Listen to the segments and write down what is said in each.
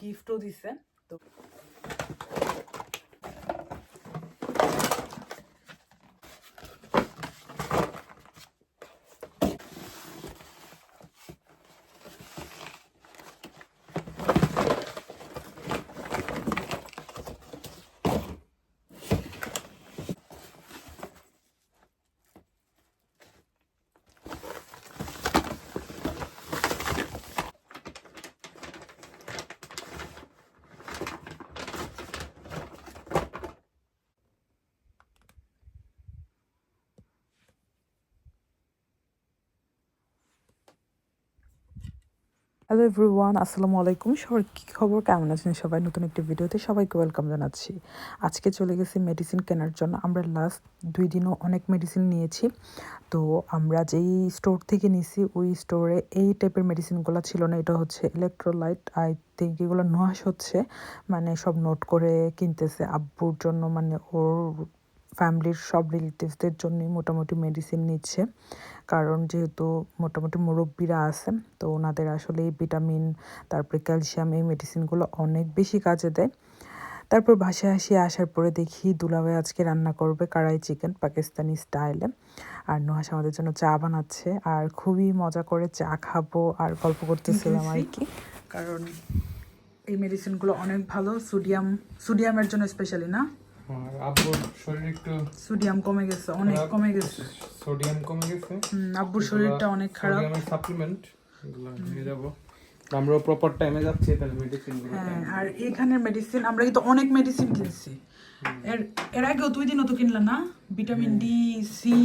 গিফটও দিছে তো hello everyone আসসালামু আলাইকুম। সবার কী খবর, কেমন আছেন সবাই? নতুন একটি ভিডিওতে সবাইকে ওয়েলকাম জানাচ্ছি। আজকে চলে গেছি মেডিসিন কেনার জন্য। আমরা লাস্ট দুই দিনও অনেক মেডিসিন নিয়েছি। তো আমরা যেই স্টোর থেকে নিছি, ওই স্টোরে এই টাইপের মেডিসিনগুলো ছিল না। এটা হচ্ছে ইলেকট্রোলাইট আই থিঙ্ক এগুলো নোয়াশ হচ্ছে। মানে সব নোট করে কিনতেছে। আব্বুর জন্য মানে ওর ফ্যামিলির সব রিলেটিভসদের জন্যই মোটামুটি মেডিসিন নিচ্ছে। কারণ যেহেতু মোটামুটি মুরব্বীরা আছে, তো ওনাদের আসলে এই ভিটামিন তারপরে ক্যালসিয়াম এই মেডিসিনগুলো অনেক বেশি কাজে দেয়। তারপর বাসায় আসি, আসার পরে দেখি দুলাভাই আজকে রান্না করবে কারাই চিকেন পাকিস্তানি স্টাইলে আর নুহাস আমাদের জন্য চা বানাচ্ছে, আর খুবই মজা করে চা খাব আর গল্প করতেছিলাম আর কি। কারণ এই মেডিসিনগুলো অনেক ভালো সোডিয়াম সোডিয়ামের জন্য স্পেশালি না? আব্বুর শরীর একটু সোডিয়াম কমে গেছে অনেক কমে গেছে। সোডিয়াম কমে গেছে। আব্বুর শরীরটা অনেক খারাপ। সাপ্লিমেন্ট নিয়ে যাব। আমরাও প্রপার টাইমে যাচ্ছি তাহলে মেডিসিন হ্যাঁ আর এখানের মেডিসিন আমরা কিন্তু অনেক মেডিসিন কিনছি। এর এর আগেও দুই দিনও তো কিনলাম না? ভিটামিন ডি সি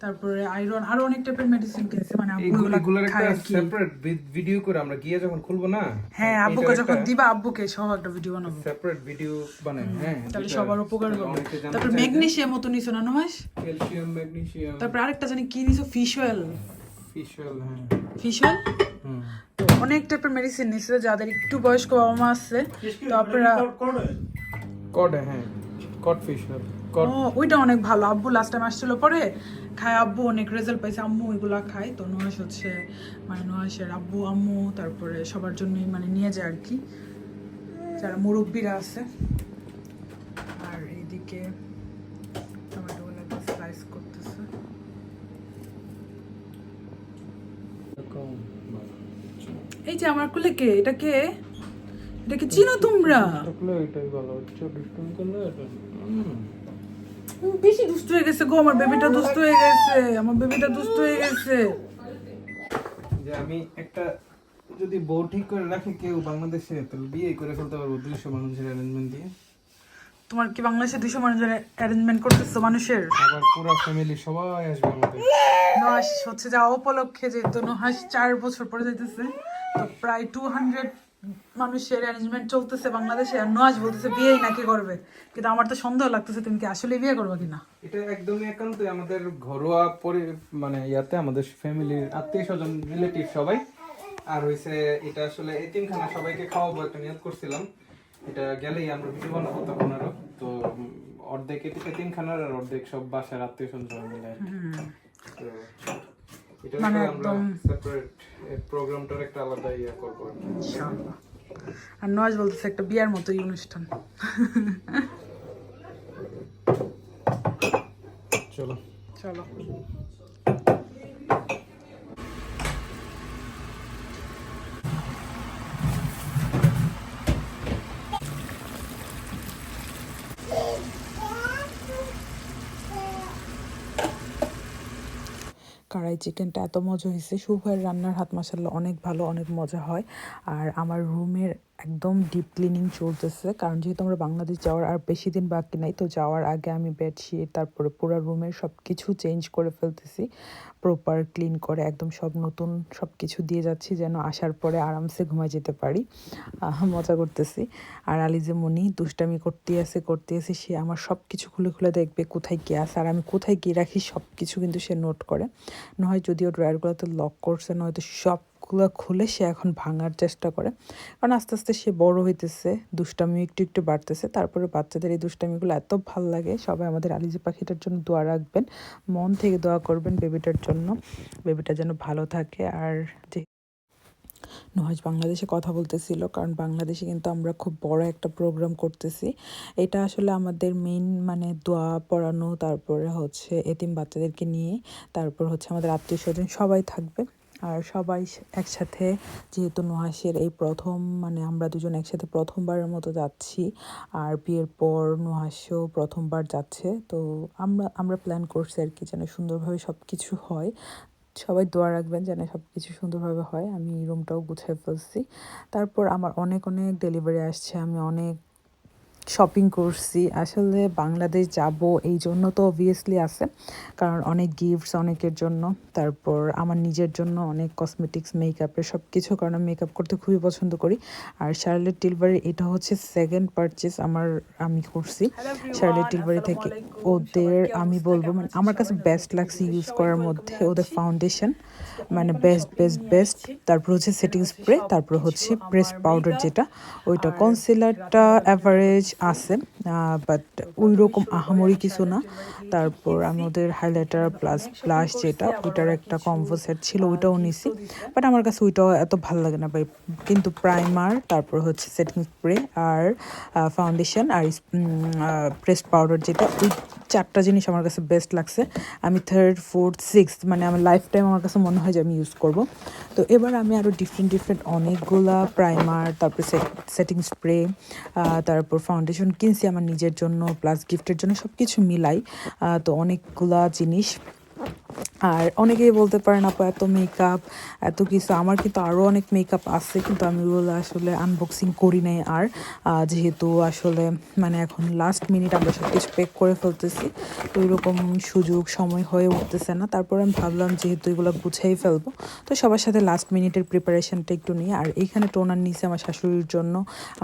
তারপরে আয়রন আরও অনেক টাইপের মেডিসিন কিনছি মানে এগুলোর একটা সেপারেট ভিডিও করে আমরা গিয়ে যখন খুলবো না? হ্যাঁ আব্বুকে যখন দিবা আব্বুকে সহ একটা ভিডিও বানাবো। সেপারেট ভিডিও বানাই হ্যাঁ তাহলে সবার উপকার হবে। তারপর ম্যাগনেসিয়াম মতো নিছো না নমাস ক্যালসিয়াম ম্যাগনেসিয়াম তারপর আরেকটা জানি কি নিছো? ফিশ অয়েল ফিশ অয়েল হ্যাঁ। ফিশ অয়েল হুম। তো অনেক টাইপের মেডিসিন নিছে যাদের একটু বয়স্ক বাবা মা আছে তো আপনারা কড হ্যাঁ। কড ফিশ অয়েল কড ওইটা অনেক ভালো। আব্বু লাস্ট টাইম আসছিল পরে খায় আব্বু অনেক রেজাল্ট পাইছে। আম্মু ওইগুলা খায়। তো নহাস হচ্ছে মানে নহাসের আব্বু আম্মু তারপরে সবার জন্যই মানে নিয়ে যায় আর কি। যারা মুরব্বীরা আছে। আর এইদিকে টমেটোগুলো স্লাইস করতেছে। এই যে আমার কুলে কে? এটা কে? এটা কি চিনো তোমরা? এটাই ভালো। হচ্ছে ডিসকাউন্ট করলে এটা বেশি দুষ্ট হয়ে গেছে গো আমার বেবিটা দুষ্ট হয়ে গেছে আমার বেবিটা দুষ্ট হয়ে গেছে। যে আমি একটা যদি বউ ঠিক করে রাখে কেউ বাংলাদেশে তাহলে বিয়ে করে ফেলতে পারব দুইশো মানুষের অ্যারেঞ্জমেন্ট দিয়ে। তোমার কি বাংলাদেশে দুইশো মানুষের অ্যারেঞ্জমেন্ট করতেছো মানুষের? আবার পুরো ফ্যামিলি সবাই আসবে আমাদের। নহাস হচ্ছে যা উপলক্ষে যেহেতু নহাস চার বছর পরে যাইতেছে তো প্রায় টু হান্ড্রেড মানুষের অ্যারেঞ্জমেন্ট চলতেছে বাংলাদেশে আর নহাস বলতেছে বিয়েই নাকি করবে। কিন্তু আমার তো সন্দেহ লাগতেছে তুমি কি আসলে বিয়ে করবে কিনা? এটা একদমই একান্ত আমাদের ঘরোয়া পরি মানে ইয়াতে আমাদের ফ্যামিলির আত্মীয় স্বজন রিলেটিভ সবাই। আর হইছে এটা আসলে এতিমখানা সবাইকে খাওয়াবো একটা নিয়ত করছিলাম। এটা গেলেই আমরা ভিডিও বানাবো তখন আরও। তো অর্ধেক এতিমখানার আর অর্ধেক সব বাসার আত্মীয় স্বজন মিলে মানে একদম- সেপারেট প্রোগ্রামটার একটা আলাদা ইয়ে করব আর কি। ইনশাআল্লাহ। আর নহাস বলতেছে একটা বিয়ার মতোই অনুষ্ঠান। চলো। চলো। কড়াই চিকেনটা এত মজা হয়েছে। শুভয়ের রান্নার হাত মশাল্লা অনেক ভালো, অনেক মজা হয়। আর আমার রুমের একদম ডিপ ক্লিনিং চলতেছে। কারণ যেহেতু আমরা বাংলাদেশ যাওয়ার আর বেশি দিন বাকি নাই, তো যাওয়ার আগে আমি বেডশিট তারপরে পুরো রুমের সব কিছু চেঞ্জ করে ফেলতেছি। প্রপার ক্লিন করে একদম সব নতুন সব কিছু দিয়ে যাচ্ছি যেন আসার পরে আরামসে ঘুমায় যেতে পারি। মজা করতেছি। আর আলিজে মনি, দুষ্টামি করতে আছে করতে আছে, সে আমার সব কিছু খুলে খুলে দেখবে কোথায় কী আছে। আর আমি কোথায় কী রাখি সব কিছু কিন্তু সে নোট করে। নয় যদিও ড্রয়ারগুলোতে লক করছে, নয়তো সবগুলো খুলে সে এখন ভাঙার চেষ্টা করে। কারণ আস্তে আস্তে সে বড় হইতেছে দুষ্টামি একটু একটু বাড়তেছে। তারপরে বাচ্চাদের এই দুষ্টামিগুলো এত ভালো লাগে, সবাই আমাদের আলিজে পাখিটার জন্য দোয়া রাখবেন। মন থেকে দোয়া করবেন বেবিটার জন্য। বেবিটা যেন ভালো থাকে। আর যে নুহাজ বাংলাদেশে কথা বলতেছিল, কারণ বাংলাদেশে কিন্তু আমরা খুব বড় একটা প্রোগ্রাম করতেছি। এটা আসলে আমাদের মেইন মানে দোয়া পড়ানো, তারপরে হচ্ছে এতিম বাচ্চাদেরকে নিয়ে, তারপর হচ্ছে আমাদের আত্মীয় স্বজন সবাই থাকবে। আর সবাই একসাথে, যেহেতু নুহাসের এই প্রথম মানে আমরা দুজন একসাথে প্রথমবারের মতো যাচ্ছি, আর বিয়ের পর নুহাসও প্রথমবার যাচ্ছে, তো আমরা আমরা প্ল্যান করছি আর কি যেন সুন্দরভাবে সব কিছু হয়। সবাই দোয়া রাখবেন যেন সব কিছু সুন্দরভাবে হয়। আমি রুমটাও গুছিয়ে ফেলছি। তারপর আমার অনেক অনেক ডেলিভারি আসছে। আমি অনেক শপিং করছি। আসলে বাংলাদেশ যাব এই জন্য তো অবভিয়াসলি আছে। কারণ অনেক গিফটস অনেকের জন্য। তারপর আমার নিজের জন্য অনেক কসমেটিক্স মেকআপের সব কিছু কারণ আমি মেকআপ করতে খুবই পছন্দ করি। আর শার্লেট টিলবারি এটা হচ্ছে সেকেন্ড পারচেস আমার আমি করছি। শার্লেট টিলবারি থেকে। ওদের আমি বলব মানে আমার কাছে বেস্ট লাগছে ইউজ করার মধ্যে ওদের ফাউন্ডেশন মানে বেস্ট বেস্ট বেস্ট তারপর হচ্ছে সেটিং স্প্রে তারপর হচ্ছে প্রেস পাউডার যেটা। ওইটা কনসিলারটা অ্যাভারেজ আছে বাট ওই রকম আহামরি কিছু না। তারপর আমি ওদের হাইলাইটার প্লাস ব্লাশ যেটা, ওইটার একটা কম্বো সেট ছিল, ওইটাও নিছি। বাট আমার কাছে ওইটাও এত ভালো লাগে না ভাই। কিন্তু প্রাইমার তারপর হচ্ছে সেটিং স্প্রে আর ফাউন্ডেশন আর প্রেস পাউডার যেটা, ওই চারটা জিনিস আমার কাছে বেস্ট লাগছে। আমি থার্ড ফোর্থ সিক্স মানে আমার লাইফ টাইম আমার কাছে মনে হয় যে আমি ইউজ করব। তো এবার আমি আরও ডিফারেন্ট ডিফারেন্ট অনেকগুলা প্রাইমার তারপর সেটিং স্প্রে তারপর ফাউন্ডেশন কিনছি আমার নিজের জন্য প্লাস গিফটের জন্য সব কিছু মিলাই তো অনেকগুলা জিনিস আর অনেকেই বলতে পারেন, আপু, এত মেকআপ এত কিছু। আমার কিন্তু আরও অনেক মেকআপ আছে, কিন্তু আমি ওগুলো আসলে আনবক্সিং করি নাই আর। যেহেতু আসলে মানে এখন লাস্ট মিনিট আমরা সব কিছু পেক করে ফেলতেছি, তো এরকম সুযোগ, সময় হয়ে উঠতেছে না। তারপর আমি ভাবলাম যেহেতু এগুলো গুছাই ফেলব, তো সবার সাথে লাস্ট মিনিটের প্রিপারেশনটা একটু নিই। আর এইখানে টোনার নিচে আমার শাশুড়ির জন্য,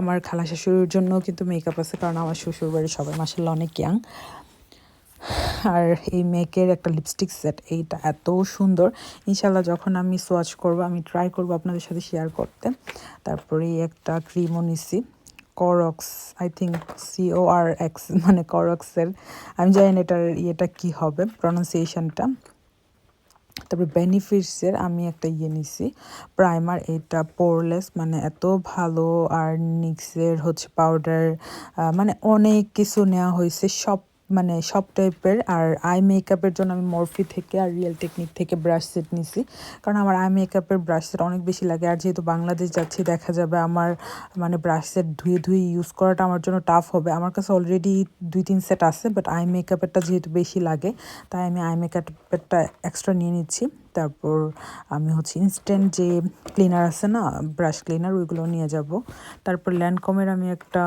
আমার খালা শাশুড়ির জন্য কিন্তু মেকআপ আছে, কারণ আমার শ্বশুর বাড়ির সবাই মাসাল্লাহ অনেক ইয়াং আর এই মেকের একটা লিপস্টিক সেট এইটা এত সুন্দর। ইনশাল্লাহ যখন আমি সোয়াচ করব, আমি ট্রাই করব আপনাদের সাথে শেয়ার করতে। তারপরে একটা ক্রিমও নিছি COSRX I think C O R X মানে করক্সের আমি জানি না এটার ইয়েটা কী হবে প্রনাউন্সিয়েশনটা তারপরে বেনিফিটসের আমি একটা ইয়ে নিছি প্রাইমার এটা পোরলেস মানে এত ভালো আর নিক্সের হচ্ছে পাউডার মানে অনেক কিছু নেওয়া হয়েছে, সব মানে সব টাইপের, আর আই মেকআপের জন্য আমি মরফি থেকে আর রিয়েল টেকনিক থেকে ব্রাশ সেট নিছি। কারণ আমার আই মেকআপের ব্রাশ সেট অনেক বেশি লাগে। আর যেহেতু বাংলাদেশ যাচ্ছি, দেখা যাবে আমার মানে ব্রাশ সেট ধুয়ে ধুয়ে ইউজ করাটা আমার জন্য টাফ হবে। আমার কাছে অলরেডি দুই তিন সেট আছে বাট আই মেকআপেরটা যেহেতু বেশি লাগে, তাই আমি আই মেকআপেরটা এক্সট্রা নিয়ে নিচ্ছি। তারপর আমি হচ্ছে ইনস্ট্যান্ট যে ক্লিনার আছে না ব্রাশ ক্লিনার ওইগুলো নিয়ে যাব। তারপর ল্যান্ডকমের আমি একটা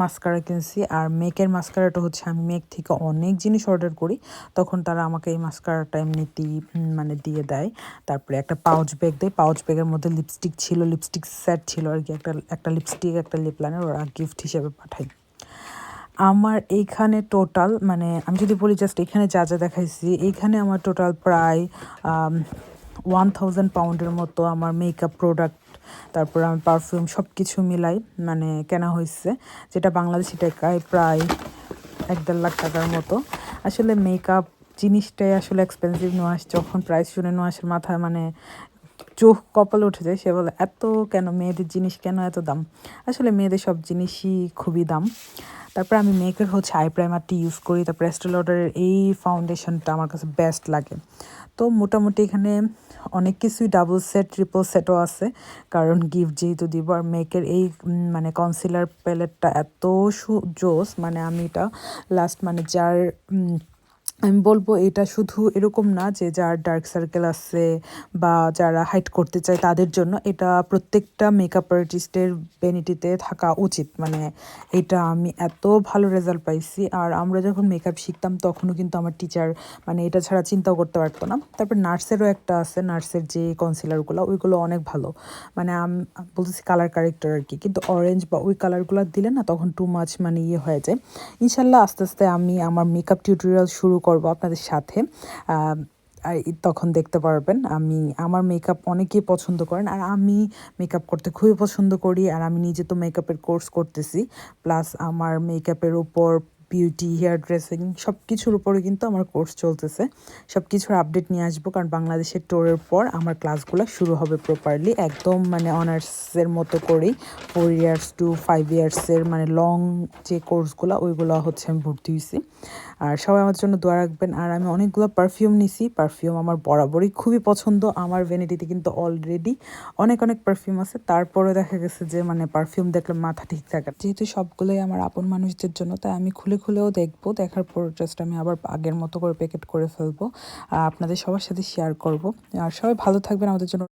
মাস্কারা কিনছি, আর মেকের মাস্কারাটা হচ্ছে আমি মেক থেকে অনেক জিনিস অর্ডার করি, তখন তারা আমাকে এই মাস্কারাটা এমনিতেই মানে দিয়ে দেয়। তারপরে একটা পাউচ ব্যাগ দেয় পাউচ ব্যাগের মধ্যে লিপস্টিক ছিল লিপস্টিক সেট ছিল আর কি, একটা একটা লিপস্টিক একটা লিপ লাইনার ওরা গিফট হিসেবে পাঠায়। আমার এইখানে টোটাল মানে আমি যদি বলি জাস্ট এখানে যা যা দেখাইছি, এইখানে আমার টোটাল প্রায় ওয়ান থাউজেন্ড পাউন্ডের মতো আমার মেকআপ প্রোডাক্ট তারপর আমার পারফিউম সব কিছু মিলাই মানে কেনা হয়েছে যেটা বাংলাদেশি টাকায় প্রায় এক দেড় লাখ টাকার মতো। আসলে মেকআপ জিনিসটাই আসলে এক্সপেন্সিভ নোয়াস যখন প্রাইস শুনে নোয়াসের মাথায় মানে চোখ কপালে উঠে যায়, সে বলে, এত কেন? মেয়েদের জিনিস কেন এত দাম? আসলে মেয়েদের সব জিনিসই খুবই দাম। তারপর আমি মেকের হচ্ছে আই প্রাইমারটি ইউজ করি, তারপরে এস্টেল অর্ডারের এই ফাউন্ডেশনটা আমার কাছে বেস্ট লাগে। তো মোটামুটি এখানে অনেক কিছুই ডাবল সেট ট্রিপল সেটও আছে। কারণ গিফট যেহেতু দিব আর মেকের এই মানে কনসিলার প্যালেটটা এত জোস মানে আমি এটা লাস্ট মানে যার আমি বলব এটা শুধু এরকম না যে যার ডার্ক সার্কেল আছে বা যারা হাইট করতে চায় তাদের জন্য এটা প্রত্যেকটা মেকআপ আর্টিস্টের বেনিটিতে থাকা উচিত। মানে এটা আমি এত ভালো রেজাল্ট পাইছি আর আমরা যখন মেকআপ শিখতাম তখনও কিন্তু আমার টিচার মানে এটা ছাড়া চিন্তাও করতে পারতো না। তারপর নার্সেরও একটা আছে, নার্সের যে কনসিলারগুলো ওইগুলো অনেক ভালো। মানে আমি, বলতেছি কালার কারেক্টার আর কি। কিন্তু অরেঞ্জ বা ওই কালারগুলো দিলে না তখন টু মাছ মানে ইয়ে হয়ে যায়। ইনশাল্লাহ আস্তে আস্তে আমি আমার মেকআপ টিউটোরিয়াল শুরু করব আপনাদের সাথে। আর তখন দেখতে পারবেন, আমি, আমার মেকআপ অনেকেই পছন্দ করেন আর আমি মেকআপ করতে খুবই পছন্দ করি আর আমি নিজে তো মেকআপের কোর্স করতেছি। প্লাস আমার মেকআপের উপর বিউটি হেয়ার ড্রেসিং সব কিছুর উপরে কিন্তু আমার কোর্স চলতেছে। সব কিছুর আপডেট নিয়ে আসব কারণ বাংলাদেশের টোরের পর আমার ক্লাসগুলো শুরু হবে প্রপারলি একদম মানে অনার্সের মতো করেই। ফোর ইয়ার্স টু ফাইভ ইয়ার্সের মানে লং যে কোর্সগুলো ওইগুলো হচ্ছে আমি ভর্তি হয়েছি। আর সবাই আমার জন্য দোয়া রাখবেন। আর আমি অনেকগুলো পারফিউম নিছি। পারফিউম আমার বরাবরই খুবই পছন্দ। আমার ভ্যানিটিতে কিন্তু অলরেডি অনেক অনেক পারফিউম আছে। তারপরে দেখা গেছে যে মানে পারফিউম দেখলে মাথা ঠিক থাকে যেহেতু সবগুলোই আমার আপন মানুষদের জন্য, তাই আমি খুলে, খুলেও দেখব। দেখার পর জাস্ট আমি আবার আগের মতো করে প্যাকেট করে ফেলব। আপনাদের সবার সাথে শেয়ার করব। আর সবাই ভালো থাকবেন। আমাদের জন্য